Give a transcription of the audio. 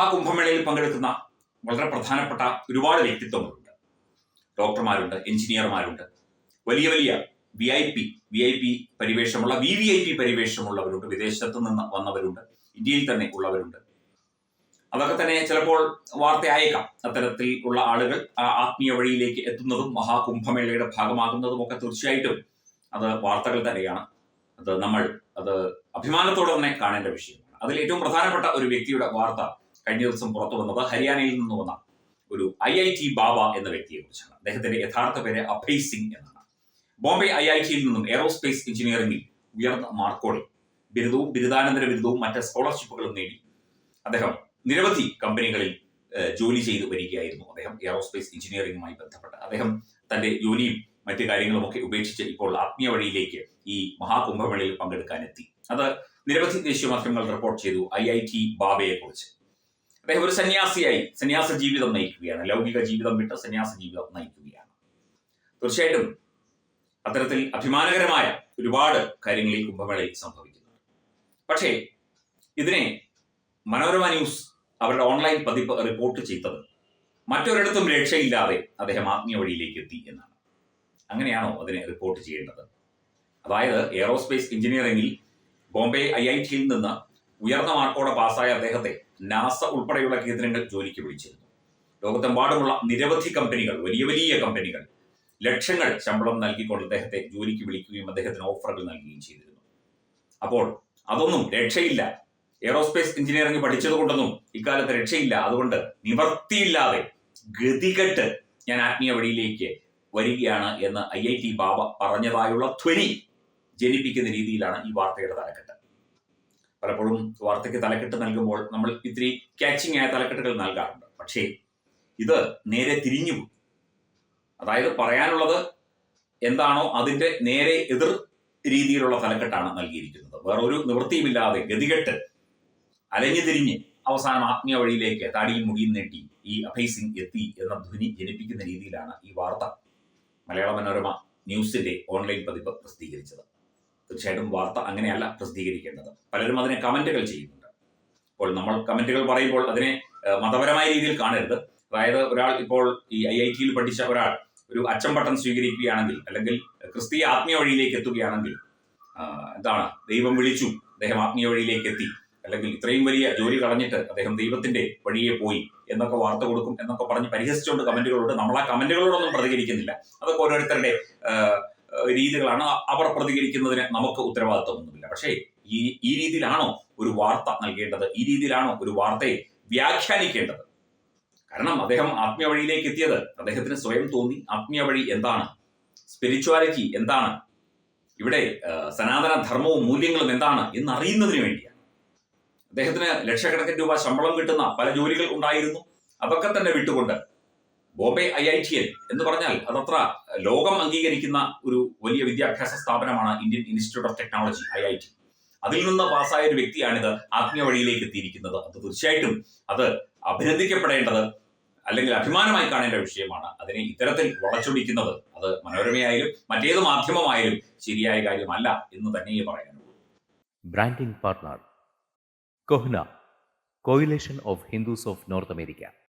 മഹാകുംഭമേളയിൽ പങ്കെടുക്കുന്ന വളരെ പ്രധാനപ്പെട്ട ഒരുപാട് വ്യക്തിത്വങ്ങളുണ്ട്. ഡോക്ടർമാരുണ്ട് എഞ്ചിനീയർമാരുണ്ട്. വലിയ വലിയ V I P V I P പരിവേഷമുള്ള V V I P പരിവേഷമുള്ളവരുണ്ട്. വിദേശത്ത് നിന്ന് വന്നവരുണ്ട് ഇന്ത്യയിൽ തന്നെ ഉള്ളവരുണ്ട്. അതൊക്കെ തന്നെ ചിലപ്പോൾ വാർത്തയായേക്കാം അത്തരത്തിൽ ഉള്ള ആളുകൾ ആ ആത്മീയ വഴിയിലേക്ക് എത്തുന്നതും മഹാകുംഭമേളയുടെ ഭാഗമാകുന്നതും ഒക്കെ തീർച്ചയായിട്ടും അത് വാർത്തകൾ തന്നെയാണ്. അത് നമ്മൾ അത് അഭിമാനത്തോടെ തന്നെ കാണേണ്ട വിഷയമാണ്. അതിൽ ഏറ്റവും പ്രധാനപ്പെട്ട ഒരു വ്യക്തിയുടെ വാർത്ത കഴിഞ്ഞ ദിവസം പുറത്തു വന്നത് ഹരിയാനയിൽ നിന്ന് വന്ന ഒരു ഐ ഐ ടി ബാബ എന്ന വ്യക്തിയെ കുറിച്ചാണ്. അദ്ദേഹത്തിന്റെ യഥാർത്ഥ പേര് അഭയ് സിംഗ് എന്നാണ്. ബോംബെ ഐ ഐ ടിയിൽ നിന്നും എയറോസ്പേസ് എഞ്ചിനീയറിംഗിൽ ഉയർന്ന മാർക്കോടെ ബിരുദവും ബിരുദാനന്തര ബിരുദവും മറ്റ് സ്കോളർഷിപ്പുകളും നേടി. അദ്ദേഹം നിരവധി കമ്പനികളിൽ ജോലി ചെയ്തു വരികയായിരുന്നു. അദ്ദേഹം എയറോസ്പേസ് എഞ്ചിനീയറിംഗുമായി ബന്ധപ്പെട്ട്. അദ്ദേഹം തന്റെ ജോലിയും മറ്റു കാര്യങ്ങളും ഒക്കെ ഉപേക്ഷിച്ച് ഇപ്പോൾ ആത്മീയ വഴിയിലേക്ക് ഈ മഹാകുംഭമേളയിൽ പങ്കെടുക്കാനെത്തി അത് നിരവധി ദേശീയ മാധ്യമങ്ങൾ റിപ്പോർട്ട് ചെയ്തു ഐ ഐ ടി ബാബയെ കുറിച്ച്. അദ്ദേഹം ഒരു സന്യാസിയായി. സന്യാസ ജീവിതം നയിക്കുകയാണ്. ലൗകിക ജീവിതം വിട്ട് സന്യാസ ജീവിതം നയിക്കുകയാണ്. തീർച്ചയായിട്ടും അത്തരത്തിൽ അഭിമാനകരമായ ഒരുപാട് കാര്യങ്ങൾ ഈ കുംഭമേളയിൽ സംഭവിക്കുന്നു പക്ഷേ ഇതിനെ മനോരമ ന്യൂസ് അവരുടെ ഓൺലൈൻ പതിപ്പ് റിപ്പോർട്ട് ചെയ്തത് മറ്റൊരിടത്തും രക്ഷയില്ലാതെ അദ്ദേഹം ആത്മീയ വഴിയിലേക്ക് എത്തി എന്നാണ്. അങ്ങനെയാണോ അതിനെ റിപ്പോർട്ട് ചെയ്യേണ്ടത്? അതായത് എയറോസ്പേസ് എഞ്ചിനീയറിംഗിൽ ബോംബെ ഐ ഐ ടിയിൽ നിന്ന് ഉയർന്ന മാർക്കോടെ പാസ്സായ അദ്ദേഹത്തെ നാസ ഉൾപ്പെടെയുള്ള കേന്ദ്രങ്ങൾ ജോലിക്ക് വിളിച്ചിരുന്നു. ലോകത്തെമ്പാടുമുള്ള നിരവധി കമ്പനികൾ വലിയ വലിയ കമ്പനികൾ ലക്ഷങ്ങൾ ശമ്പളം നൽകിക്കൊണ്ട് അദ്ദേഹത്തെ ജോലിക്ക് വിളിക്കുകയും അദ്ദേഹത്തിന് ഓഫറുകൾ നൽകുകയും ചെയ്തിരുന്നു. അപ്പോൾ അതൊന്നും രക്ഷയില്ല. എയറോസ്പേസ് എഞ്ചിനീയറിംഗ് പഠിച്ചത് കൊണ്ടൊന്നും ഇക്കാലത്ത് രക്ഷയില്ല. അതുകൊണ്ട് നിവർത്തിയില്ലാതെ ഗതികെട്ട് ഞാൻ ആത്മീയ വഴിയിലേക്ക് വരികയാണ് എന്ന് ഐ ഐ ടി ബാബ പറഞ്ഞതായുള്ള ധ്വനി ജനിപ്പിക്കുന്ന രീതിയിലാണ് ഈ വാർത്തയുടെ തലക്കെട്ട്. പലപ്പോഴും വാർത്തയ്ക്ക് തലക്കെട്ട് നൽകുമ്പോൾ നമ്മൾ ഇത്തിരി ക്യാച്ചിങ് ആയ തലക്കെട്ടുകൾ നൽകാറുണ്ട്. പക്ഷേ ഇത് നേരെ തിരിഞ്ഞു. അതായത് പറയാനുള്ളത് എന്താണോ അതിന്റെ നേരെ എതിർ രീതിയിലുള്ള തലക്കെട്ടാണ് നൽകിയിരിക്കുന്നത്. വേറൊരു നിവൃത്തിയുമില്ലാതെ ഗതികെട്ട് അലഞ്ഞു തിരിഞ്ഞ് അവസാനം ആത്മീയ വഴിയിലേക്ക് താടിയും മുടിയും നീട്ടി ഈ അഭയ് സിംഗ് എത്തി എന്ന ധ്വനി ജനിപ്പിക്കുന്ന രീതിയിലാണ് ഈ വാർത്ത. മലയാള മനോരമ ന്യൂസിന്റെ ഓൺലൈൻ പതിപ്പ് പ്രസിദ്ധീകരിച്ചത്. തീർച്ചയായിട്ടും വാർത്ത അങ്ങനെയല്ല പ്രസിദ്ധീകരിക്കേണ്ടത്. പലരും അതിനെ കമന്റുകൾ ചെയ്യുന്നുണ്ട്. അപ്പോൾ നമ്മൾ കമന്റുകൾ പറയുമ്പോൾ അതിനെ മതപരമായ രീതിയിൽ കാണരുത്. അതായത് ഒരാൾ ഇപ്പോൾ ഈ ഐ ഐ ടിയിൽ പഠിച്ച ഒരാൾ ഒരു അച്ചം പട്ടം സ്വീകരിക്കുകയാണെങ്കിൽ അല്ലെങ്കിൽ ക്രിസ്തീയ ആത്മീയ വഴിയിലേക്ക് എത്തുകയാണെങ്കിൽ എന്താണ്? ദൈവം വിളിച്ചു അദ്ദേഹം ആത്മീയ വഴിയിലേക്ക് എത്തി. അല്ലെങ്കിൽ ഇത്രയും വലിയ ജോലി കളഞ്ഞിട്ട് അദ്ദേഹം ദൈവത്തിന്റെ വഴിയെ പോയി എന്നൊക്കെ വാർത്ത കൊടുക്കും എന്നൊക്കെ പറഞ്ഞ് പരിഹസിച്ചുകൊണ്ട് കമന്റുകളോട് നമ്മൾ ആ കമന്റുകളോടൊന്നും പ്രതികരിക്കുന്നില്ല. അതൊക്കെ ഓരോരുത്തരുടെ രീതികളാണ് അവർ പ്രതികരിക്കുന്നതിന് നമുക്ക് ഉത്തരവാദിത്വമൊന്നുമില്ല. പക്ഷേ ഈ ഈ രീതിയിലാണോ ഒരു വാർത്ത നൽകേണ്ടത്? ഈ രീതിയിലാണോ ഒരു വാർത്തയെ വ്യാഖ്യാനിക്കേണ്ടത്? കാരണം അദ്ദേഹം ആത്മീയ വഴിയിലേക്ക് എത്തിയത്. അദ്ദേഹത്തിന് സ്വയം തോന്നി ആത്മീയ വഴി എന്താണ്? സ്പിരിച്വാലിറ്റി എന്താണ്? ഇവിടെ സനാതന ധർമ്മവും മൂല്യങ്ങളും എന്താണ് എന്നറിയുന്നതിന് വേണ്ടിയാണ്. അദ്ദേഹത്തിന് ലക്ഷക്കണക്കിന് രൂപ ശമ്പളം കിട്ടുന്ന പല ജോലികൾ ഉണ്ടായിരുന്നു. അതൊക്കെ തന്നെ വിട്ടുകൊണ്ട് ബോംബെ ഐ ഐ ടി എൻ എന്ന് പറഞ്ഞാൽ അതത്ര ലോകം അംഗീകരിക്കുന്ന ഒരു വലിയ വിദ്യാഭ്യാസ സ്ഥാപനമാണ് Indian Institute of Technology I I T. അതിൽ നിന്ന് പാസ്സായ ഒരു വ്യക്തിയാണിത്. ആത്മീയ വഴിയിലേക്ക് എത്തിയിരിക്കുന്നത്. അത് തീർച്ചയായിട്ടും അത് അഭിനന്ദിക്കപ്പെടേണ്ടത് അല്ലെങ്കിൽ അഭിമാനമായി കാണേണ്ട വിഷയമാണ്. അതിനെ ഇത്തരത്തിൽ വളച്ചൊടിക്കുന്നത് അത് മനോരമയായാലും മറ്റേത് മാധ്യമമായാലും ശരിയായ കാര്യമല്ല എന്ന് തന്നെയേ പറയാനുള്ളൂ. കോഹ്ല coalition of Hindus of north of